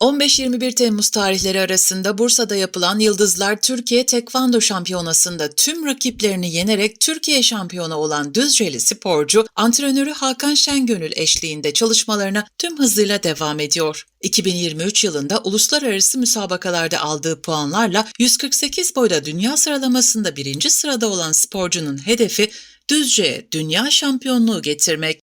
15-21 Temmuz tarihleri arasında Bursa'da yapılan Yıldızlar Türkiye Tekvando Şampiyonası'nda tüm rakiplerini yenerek Türkiye şampiyonu olan Düzceli sporcu, antrenörü Hakan Şengönül eşliğinde çalışmalarına tüm hızıyla devam ediyor. 2023 yılında uluslararası müsabakalarda aldığı puanlarla 148 boyda dünya sıralamasında birinci sırada olan sporcunun hedefi Düzce'ye dünya şampiyonluğu getirmek.